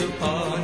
upon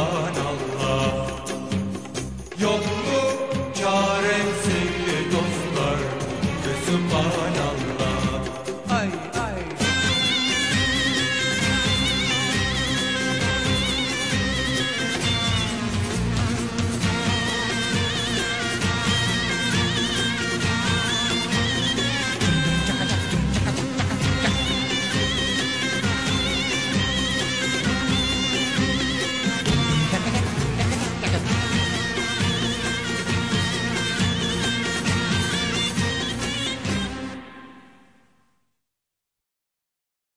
aman Allah. Yok mu çaresi dostlar. Gözüm var